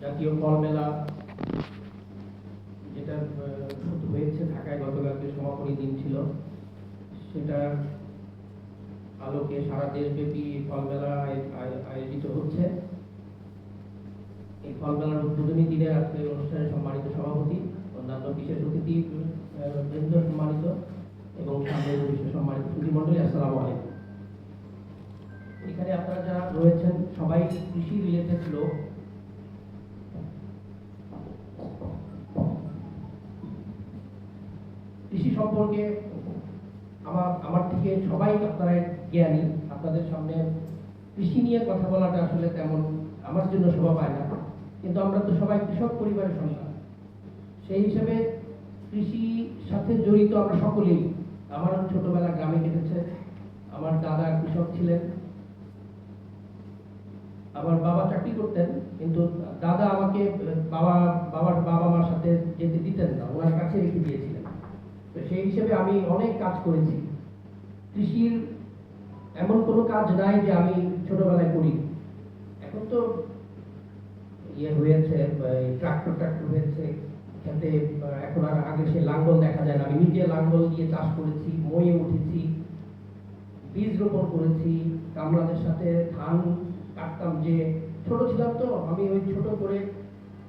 জাতীয় ফল মেলা, যেটা হয়েছে ঢাকায় গতকালকে সমাপনী দিন ছিল সেটার আলোকে সারা দেশব্যাপী ফল মেলা আয়- আয়- আয়োজিত হচ্ছে। এই ফল মেলার উদ্বোধনী দিনে আজকের অনুষ্ঠানে সম্মানিত সভাপতি, অন্যান্য বিশেষ অতিথি বৃন্দ সম্মানিত এবং সামনে সম্মানিত সুধী মন্ডলী আসসালামু আলাইকুম। আপনারা যারা রয়েছেন, সবাই কৃষি রিলেটেড লোক। কৃষি সম্পর্কে আমার আমার থেকে সবাই আপনারা জ্ঞানী। আপনাদের সামনে কৃষি নিয়ে কথা বলাটা আসলে তেমন আমার জন্য শোভা পায় না। কিন্তু আমরা তো সবাই কৃষক পরিবারের সন্তান। সেই হিসেবে কৃষির সাথে জড়িত আমরা সকলেই। আমার ছোটবেলা গ্রামে কেটেছে। আমার দাদা কৃষক ছিলেন। আমার বাবা চাকরি করতেন, কিন্তু দাদা আমাকে, বাবা, বাবার বাবা মার সাথে যেতে দিতেন না, ওনার কাছে রেখে দিয়েছিলেন। তো সেই হিসেবে আমি অনেক কাজ করেছি। কৃষির এমন কোনো কাজ নাই যে আমি ছোটবেলায় করি। এখন তো ইয়ে হয়েছে ট্রাক্টর ট্রাক্টর হয়েছে খেতে এখন আর আগে সে লাঙ্গল দেখা যায় না। আমি নিজে লাঙ্গল দিয়ে চাষ করেছি ময়ে উঠেছি, বীজ রোপণ করেছি, কামলাদের সাথে ধান কাটতাম যে ছোট ছিলাম তো, আমি ওই ছোট করে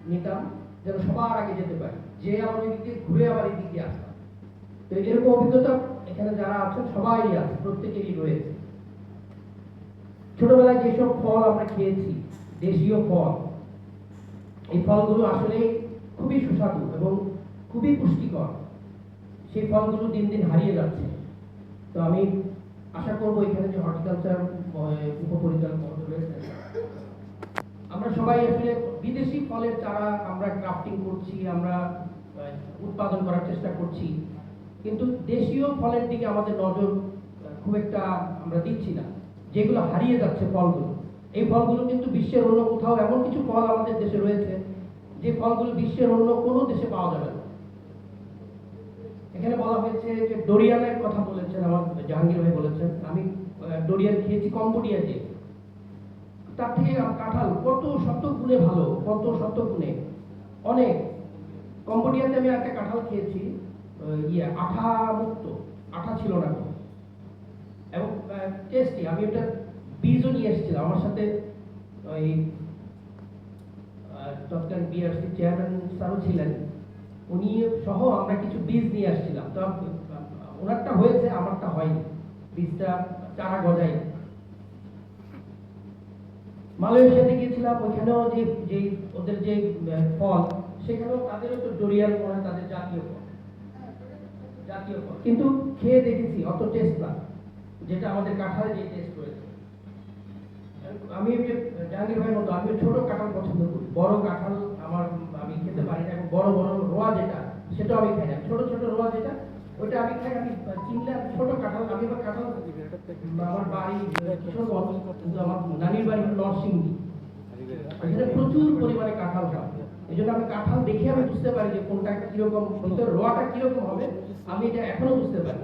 নিতাম যেন সবার আগে যেতে পারি, যে আমার ওই দিকে ঘুরে আবার এই দিকে আসতাম। তো এরকম অভিজ্ঞতা এখানে যারা আছেন, সবাই আছে, প্রত্যেকেরই রয়েছে। ছোটবেলায় যেসব ফল আমরা খেয়েছি, দেশীয় ফল, এই ফলগুলো আসলে খুবই সুস্বাদু এবং খুবই পুষ্টিকর। সেই ফলগুলো দিন দিন হারিয়ে যাচ্ছে। তো আমি আশা করব এখানে যে হর্টিকালচার উপপরিচালক রয়েছেন। আমরা সবাই আসলে বিদেশি ফলের চারা আমরা ক্রাফটিং করছি, আমরা উৎপাদন করার চেষ্টা করছি। কিন্তু দেশীয় ফলের দিকে আমাদের নজর খুব একটা আমরা দিচ্ছি না। যেগুলো হারিয়ে যাচ্ছে ফলগুলো। এই ফলগুলো কিন্তু বিশ্বের অন্য কোথাও এমন কিছু ফল আমাদের দেশে রয়েছে, যে ফলগুলো বিশ্বের অন্য কোনো দেশে পাওয়া যাবে না। এখানে বলা হয়েছে যে ডোরিয়ানের কথা বলেছেন, আমার জাহাঙ্গীর ভাই বলেছেন। আমি ডোরিয়ান খেয়েছি, কম্বোডিয়া যে তার থেকে কাঁঠাল কত শত গুণে ভালো, কত শত গুণে। অনেক। কম্বোডিয়াতে আমি একটা কাঁঠাল খেয়েছি ইয়ে আঠা মুক্ত। আঠা ছিল না এবং টেস্টি আমি ওটা বীজও নিয়ে এসেছিলাম। আমার সাথে ওই তৎকালীন বিআরসি চেয়ারম্যান স্যারও ছিলেন। উনি সহ আমরা কিছু বীজ নিয়ে আসছিলাম। তো ওনারটা হয়েছে, আমারটা হয়নি। বীজটা চারা গজাই মালয়েশিয়াতে গিয়েছিলাম, ওইখানেও যে যে ওদের যে ফল, সেখানেও তাদেরও তো মনে হয় তাদের জাতীয় ফল। জাতীয় ফল। কিন্তু খেয়ে দেখেছি, অত টেস্ট না, যেটা আমাদের কাঁঠালে যে টেস্ট রয়েছে। আমি যে জাহাঙ্গীর ভাইয়ের মতো আমি ছোট কাঁঠাল পছন্দ করি, বড় কাঁঠাল আমার আমি খেতে পারি না, এবং বড় বড় রোয়া যেটা, সেটাও আমি খাই না। ছোট ছোট রোয়া যেটা, ওইটা আমি খাই, আমি আমি ছোট কাঁঠাল, আমি আবার কাঁঠাল আমার বাড়ি আমার নানির বাড়ি নরসিংদী। এখানে প্রচুর পরিমাণে কাঁঠাল খাওয়া এই জন্য আমি কাঁঠাল দেখে আমি বুঝতে পারি যে কোনটা কীরকম রোয়াটা কীরকম হবে, আমি এটা এখনও বুঝতে পারি।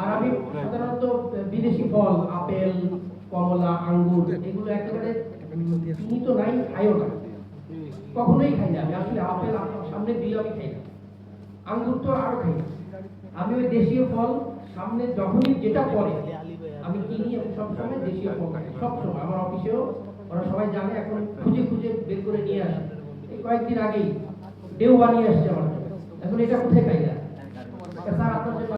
আর আমি সাধারণত বিদেশি ফল, আপেল, কমলা, আঙ্গুর, এগুলো একেবারে চিনি তো নাই, খাইও না। কখনোই খাই না। আমি আসলে আপেল সামনে দিলে আমি খাই না। আঙ্গুর তো আরও খাই। আমি ওই দেশীয় ফল সামনে যখনই যেটা পড়ে, আমি কিনি এবং সবসময় দেশীয় ফল খাই। সবসময়। আমার অফিসেও ওরা সবাই জানে, এখন খুঁজে খুঁজে বের করে নিয়ে আসে। এই কয়েকদিন আগেই ডেউ বানিয়ে আসছে আমার এখন এটা কোথায় পাই?